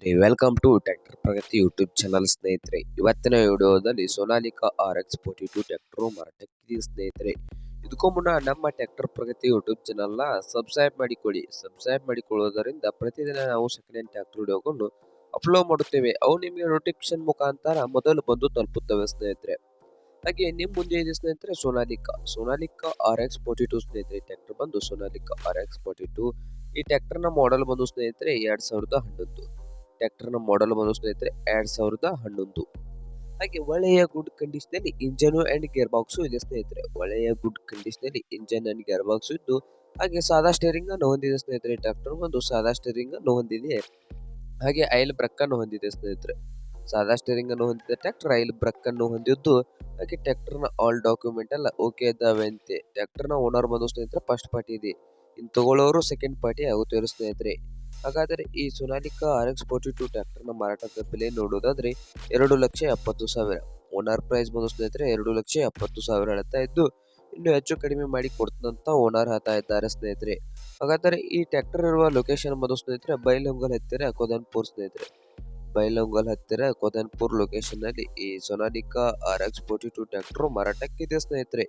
ಸ್ನೇಹಿತರೆ welcome to tractor Pragati YouTube channel ಸ್ನೇಹಿತರೆ. ಇವತ್ತಿನ ವಿಡಿಯೋದಲ್ಲಿ Sonalika R X forty two tractor ಮಾರಾಟಕ್ಕಿದೆ ಸ್ನೇಹಿತರೆ. ಇದಕ್ಕೂ ಮುನ್ನ ನಮ್ಮ ಟ್ರ್ಯಾಕ್ಟರ್ ಪ್ರಗತಿ ಯೂಟ್ಯೂಬ್ ಚಾನಲ್ನ ಸಬ್ಸ್ಕ್ರೈಬ್ ಮಾಡಿಕೊಳ್ಳಿ. ಸಬ್ಸ್ಕ್ರೈಬ್ ಮಾಡಿಕೊಳ್ಳುವುದರಿಂದ ಪ್ರತಿದಿನ ನಾವು ಸೆಕೆಂಡ್ ಹ್ಯಾಂಡ್ ಟ್ರ್ಯಾಕ್ಟರ್ ವಿಡಿಯೋಗಳನ್ನು ಅಪ್ಲೋಡ್ ಮಾಡುತ್ತೇವೆ. ಅವು ನಿಮಗೆ ನೋಟಿಫಿಕೇಶನ್ ಮುಖಾಂತರ ಮೊದಲು ಬಂದು ತಲುಪುತ್ತವೆ ಸ್ನೇಹಿತರೆ. ಹಾಗೆ ನಿಮ್ಮ ಮುಂದೆ ಇದೆ ಸ್ನೇಹಿತರೆ Sonalika Sonalika R X forty two ಸ್ನೇಹಿತರೆ ಟ್ರ್ಯಾಕ್ಟರ್ ಬಂದು Sonalika R X forty two ಈ ಟ್ಯಾಕ್ಟರ್ನ ಮಾಡೆಲ್ ಬಂದು ಸ್ನೇಹಿತರೆ, ಎರಡು ಸಾವಿರದ ಹನ್ನೊಂದು. ಟ್ರ್ಯಾಕ್ಟರ್ನ ಮಾಡಲ್ ಬಂದು ಸ್ನೇಹಿತರೆ, ಎರಡ್ ಸಾವಿರದ ಹನ್ನೊಂದು. ಹಾಗೆ ಒಳ್ಳೆಯ ಗುಡ್ ಕಂಡೀಷನಲ್ಲಿ ಇಂಜನ್ ಅಂಡ್ ಗೇರ್ ಬಾಕ್ಸು ಇದೆ ಸ್ನೇಹಿತರೆ. ಒಳ್ಳೆಯ ಗುಡ್ ಕಂಡೀಷನಲ್ಲಿ ಇಂಜನ್ ಅಂಡ್ ಗೇರ್ ಬಾಕ್ಸ್ ಇದ್ದು, ಹಾಗೆ ಸಾದಾ ಸ್ಟೇರಿಂಗ್ ಅನ್ನು ಹೊಂದಿದೆ ಸ್ನೇಹಿತರೆ. ಟ್ರ್ಯಾಕ್ಟರ್ ಒಂದು ಸಾದಾ ಸ್ಟೇರಿಂಗ್ ಅನ್ನು ಹೊಂದಿದೆ. ಹಾಗೆ ಐಲ್ ಬ್ರಕ್ ಅನ್ನು ಹೊಂದಿದೆ ಸ್ನೇಹಿತರೆ. ಸಾದಾ ಸ್ಟೇರಿಂಗ್ ಅನ್ನು ಹೊಂದಿದ ಟ್ರ್ಯಾಕ್ಟರ್ ಐಲ್ ಬ್ರಕ್ ಅನ್ನು ಹೊಂದಿದ್ದು, ಹಾಗೆ ಟ್ರ್ಯಾಕ್ಟರ್ನ ಆಲ್ ಡಾಕ್ಯುಮೆಂಟ್ ಎಲ್ಲ ಓಕೆ ಇದ್ದಾವಂತೆ. ಟ್ರ್ಯಾಕ್ಟರ್ನ ಓನರ್ ಬಂದು ಸ್ನೇಹಿತರೆ ಫಸ್ಟ್ ಪಾರ್ಟಿ ಇದೆ. ಇನ್ನು ತಗೊಳ್ಳೋರು ಸೆಕೆಂಡ್ ಪಾರ್ಟಿ ಆಗುತ್ತೆ ಸ್ನೇಹಿತರೆ. ಹಾಗಾದರೆ ಈ Sonalika R X forty two ಟ್ರ್ಯಾಕ್ಟರ್ನ ಮಾರಾಟದ ಬೆಲೆ ನೋಡೋದಾದ್ರೆ ಎರಡು ಲಕ್ಷ ಎಪ್ಪತ್ತು ಸಾವಿರ. ಓನರ್ ಪ್ರೈಸ್ ಬಂದು ಸ್ನೇಹಿತರೆ ಎರಡು ಲಕ್ಷ ಎಪ್ಪತ್ತು ಸಾವಿರ ಹೇಳ್ತಾ ಇದ್ದು, ಇನ್ನು ಹೆಚ್ಚು ಕಡಿಮೆ ಮಾಡಿ ಕೊಡ್ತಂತ ಓನರ್ ಹೇಳ್ತಾ ಇದ್ದಾರೆ ಸ್ನೇಹಿತರೆ. ಹಾಗಾದರೆ ಈ ಟ್ರ್ಯಾಕ್ಟರ್ ಇರುವ ಲೊಕೇಶನ್ ಬಂದು ಸ್ನೇಹಿತರೆ ಬೈಲಹೊಂಗಲ್ ಹತ್ತಿರ ಕೋದನ್ಪುರ್ ಸ್ನೇಹಿತರೆ. ಬೈಲಹೊಂಗಲ್ ಹತ್ತಿರ ಕೋದನ್ಪುರ್ ಲೊಕೇಶನ್ನಲ್ಲಿ ಈ Sonalika R X forty two tractor ಮಾರಾಟಕ್ಕಿದೆ ಸ್ನೇಹಿತರೆ.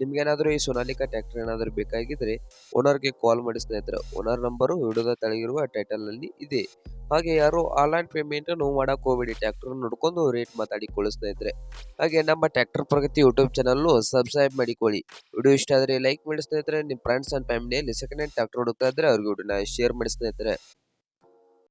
ನಿಮ್ಗೇನಾದರೂ ಈ ಸೊನಾಲಿಕಾ ಟ್ರ್ಯಾಕ್ಟರ್ ಏನಾದರೂ ಬೇಕಾಗಿದ್ರೆ ಓನರ್ಗೆ ಕಾಲ್ ಮಾಡಿ ಸ್ನೇಹಿತರೆ. ಓನರ್ ನಂಬರು ವಿಡಿಯೋದ ತಳಗಿರುವ ಟೈಟಲ್ನಲ್ಲಿ ಇದೆ. ಹಾಗೆ ಯಾರು ಆನ್ಲೈನ್ ಪೇಮೆಂಟ್ ನೋವು ಮಾಡಕ್ ಹೋಗಬೇಡಿ ಟ್ರ್ಯಾಕ್ಟರ್ ನೋಡ್ಕೊಂಡು ರೇಟ್ ಮಾತಾಡಿಕೊಳ್ಳಿ ಸ್ನೇಹಿತರೆ. ಹಾಗೆ ನಮ್ಮ tractor Pragati YouTube channel subscribe ಮಾಡಿಕೊಳ್ಳಿ. ವಿಡಿಯೋ ಇಷ್ಟ ಆದರೆ ಲೈಕ್ ಮಾಡಿ ಸ್ನೇಹಿತರೆ. ನಿಮ್ಮ ಫ್ರೆಂಡ್ಸ್ ಅಂಡ್ ಫ್ಯಾಮಿಲಿಯಲ್ಲಿ ಸೆಕೆಂಡ್ ಹ್ಯಾಂಡ್ ಟ್ರ್ಯಾಕ್ಟರ್ ಹುಡುಕ್ತಾ ಇದ್ರೆ ಅವ್ರಿಗೆ ವಿಡಿಯೋನ ಶೇರ್ ಮಾಡಿ ಸ್ನೇಹಿತರೆ.